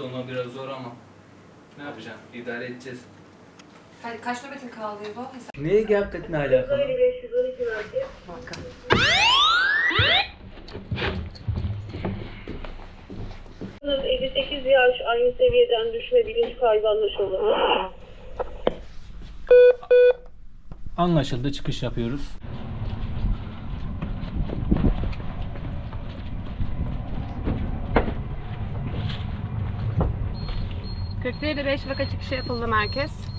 Ona biraz zor ama ne yapacağım? İdare edeceğiz. Ka- kaç nöbetin kaldı bu? Hesap. Neye hakikaten ne alakalı? 512 merkez. Bakalım. Bunun 58 yaş aynı seviyeden düşme bilinç kaybı anlaşıldı. Anlaşıldı çıkış yapıyoruz. Kırklareli 5 vaka çıkışı yapıldı merkez.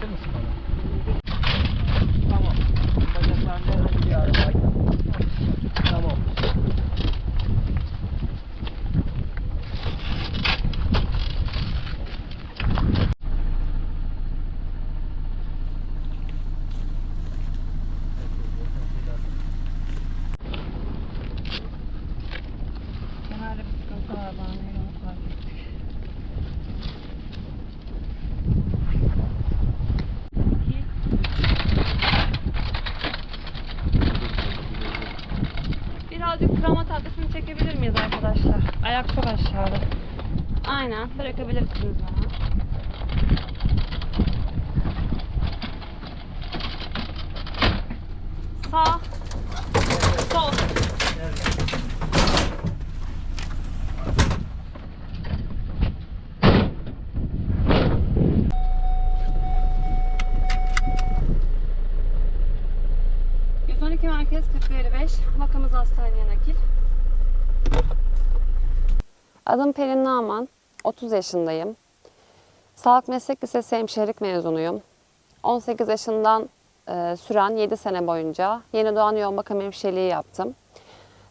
14 Ayak çok aşağıda. Aynen bırakabilirsiniz bana. Sağ. Sol. ...112 merkez 4055. Vakamız hastaneye nakil. Adım Pelin Naman. 30 yaşındayım. Sağlık Meslek Lisesi hemşirelik mezunuyum. 18 yaşından e, süren 7 sene boyunca yeni doğan yoğun bakım hemşireliği yaptım.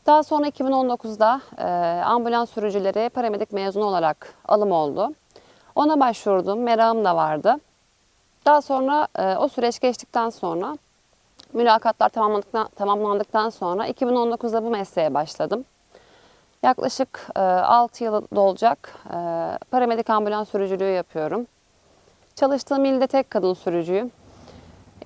Daha sonra 2019'da e, ambulans sürücüleri paramedik mezunu olarak alım oldu. Ona başvurdum, merakım da vardı. Daha sonra e, o süreç geçtikten sonra mülakatlar tamamlandıktan, tamamlandıktan sonra 2019'da bu mesleğe başladım. Yaklaşık 6 yıl dolacak e, paramedik ambulans sürücülüğü yapıyorum. Çalıştığım ilde tek kadın sürücüyüm.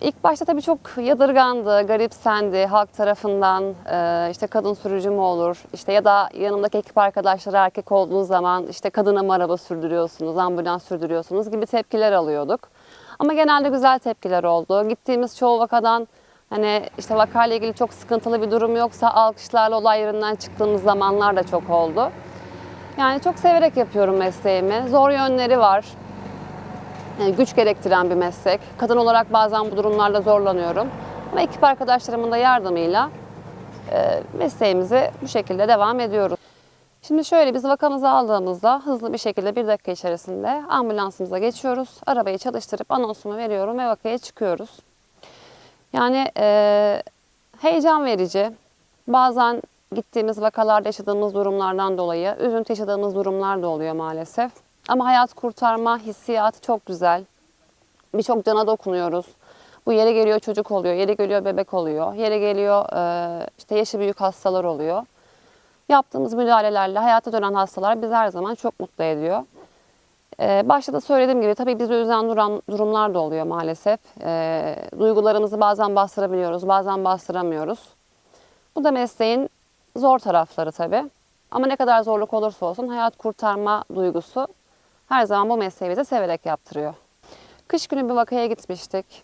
İlk başta tabii çok yadırgandı, garipsendi halk tarafından e, işte kadın sürücü mü olur işte ya da yanımdaki ekip arkadaşları erkek olduğu zaman işte kadına mı araba sürdürüyorsunuz, ambulans sürdürüyorsunuz gibi tepkiler alıyorduk. Ama genelde güzel tepkiler oldu. Gittiğimiz çoğu vakadan hani işte vakayla ilgili çok sıkıntılı bir durum yoksa alkışlarla olay yerinden çıktığımız zamanlar da çok oldu. Yani çok severek yapıyorum mesleğimi. Zor yönleri var. Yani güç gerektiren bir meslek. Kadın olarak bazen bu durumlarda zorlanıyorum. Ama ekip arkadaşlarımın da yardımıyla e, mesleğimizi bu şekilde devam ediyoruz. Şimdi şöyle biz vakamızı aldığımızda hızlı bir şekilde bir dakika içerisinde ambulansımıza geçiyoruz. Arabayı çalıştırıp anonsumu veriyorum ve vakaya çıkıyoruz. Yani e, heyecan verici. Bazen gittiğimiz vakalarda yaşadığımız durumlardan dolayı üzüntü yaşadığımız durumlar da oluyor maalesef. Ama hayat kurtarma hissiyatı çok güzel. Birçok cana dokunuyoruz. Bu yere geliyor çocuk oluyor, yere geliyor bebek oluyor, yere geliyor e, işte yaşı büyük hastalar oluyor. Yaptığımız müdahalelerle hayata dönen hastalar bizi her zaman çok mutlu ediyor. Ee, başta da söylediğim gibi tabii bizi üzen duran durumlar da oluyor maalesef. Ee, duygularımızı bazen bastırabiliyoruz, bazen bastıramıyoruz. Bu da mesleğin zor tarafları tabii. Ama ne kadar zorluk olursa olsun hayat kurtarma duygusu her zaman bu mesleği bize severek yaptırıyor. Kış günü bir vakaya gitmiştik.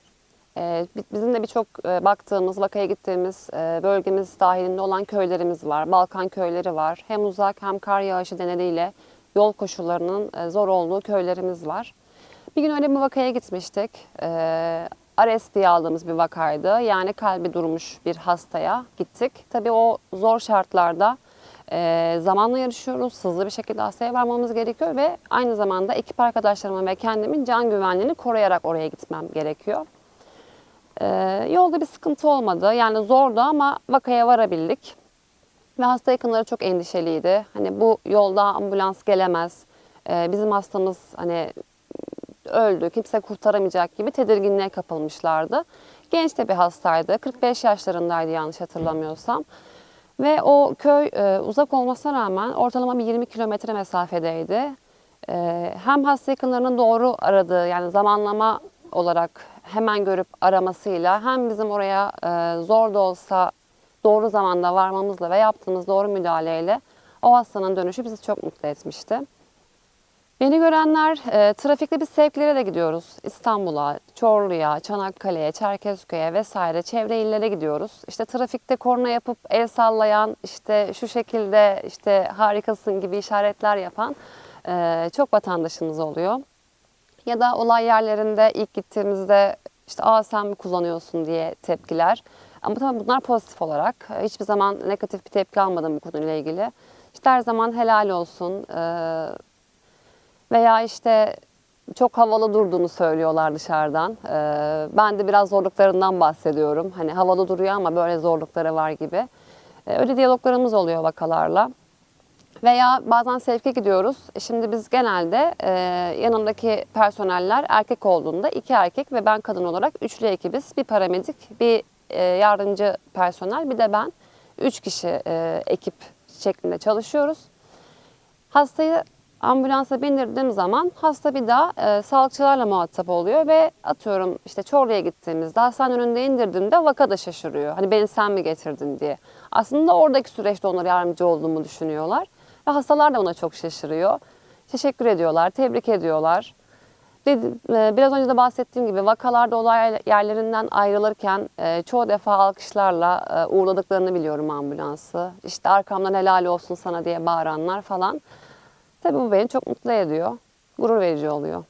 Ee, bi- bizim de birçok e, baktığımız, vakaya gittiğimiz e, bölgemiz dahilinde olan köylerimiz var. Balkan köyleri var. Hem uzak hem kar yağışı nedeniyle yol koşullarının e, zor olduğu köylerimiz var. Bir gün öyle bir vakaya gitmiştik. Ee, Ares diye aldığımız bir vakaydı. Yani kalbi durmuş bir hastaya gittik. Tabii o zor şartlarda e, zamanla yarışıyoruz. Hızlı bir şekilde hastaya varmamız gerekiyor ve aynı zamanda ekip arkadaşlarımın ve kendimin can güvenliğini koruyarak oraya gitmem gerekiyor. Ee, yolda bir sıkıntı olmadı. Yani zordu ama vakaya varabildik. Ve hasta yakınları çok endişeliydi. Hani bu yolda ambulans gelemez. Ee, bizim hastamız hani öldü, kimse kurtaramayacak gibi tedirginliğe kapılmışlardı. Genç de bir hastaydı. 45 yaşlarındaydı yanlış hatırlamıyorsam. Ve o köy e, uzak olmasına rağmen ortalama bir 20 kilometre mesafedeydi. E, hem hasta yakınlarının doğru aradığı yani zamanlama olarak hemen görüp aramasıyla hem bizim oraya e, zor da olsa doğru zamanda varmamızla ve yaptığımız doğru müdahaleyle o hastanın dönüşü bizi çok mutlu etmişti. Beni görenler e, trafikte biz sevklere de gidiyoruz. İstanbul'a, Çorlu'ya, Çanakkale'ye, Çerkezköy'e vesaire çevre illere gidiyoruz. İşte trafikte korna yapıp el sallayan, işte şu şekilde işte harikasın gibi işaretler yapan e, çok vatandaşımız oluyor. Ya da olay yerlerinde ilk gittiğimizde işte aa sen mi kullanıyorsun diye tepkiler. Ama tabii bunlar pozitif olarak. Hiçbir zaman negatif bir tepki almadım bu konuyla ilgili. İşte her zaman helal olsun. Ee, veya işte çok havalı durduğunu söylüyorlar dışarıdan. Ee, ben de biraz zorluklarından bahsediyorum. Hani havalı duruyor ama böyle zorlukları var gibi. Öyle diyaloglarımız oluyor vakalarla. Veya bazen sevke gidiyoruz. E Şimdi biz genelde e, yanındaki personeller erkek olduğunda iki erkek ve ben kadın olarak üçlü ekibiz. Bir paramedik, bir e, yardımcı personel, bir de ben. Üç kişi e, ekip şeklinde çalışıyoruz. Hastayı ambulansa bindirdiğim zaman hasta bir daha e, sağlıkçılarla muhatap oluyor ve atıyorum işte Çorlu'ya gittiğimizde hastanın önünde indirdiğimde vaka da şaşırıyor. Hani beni sen mi getirdin diye. Aslında oradaki süreçte onlara yardımcı olduğumu düşünüyorlar. Ve hastalar da ona çok şaşırıyor. Teşekkür ediyorlar, tebrik ediyorlar. Dedi- e, Biraz önce de bahsettiğim gibi vakalarda olay yerlerinden ayrılırken e, çoğu defa alkışlarla e, uğurladıklarını biliyorum ambulansı. İşte arkamdan helal olsun sana diye bağıranlar falan. Tabii bu beni çok mutlu ediyor. Gurur verici oluyor.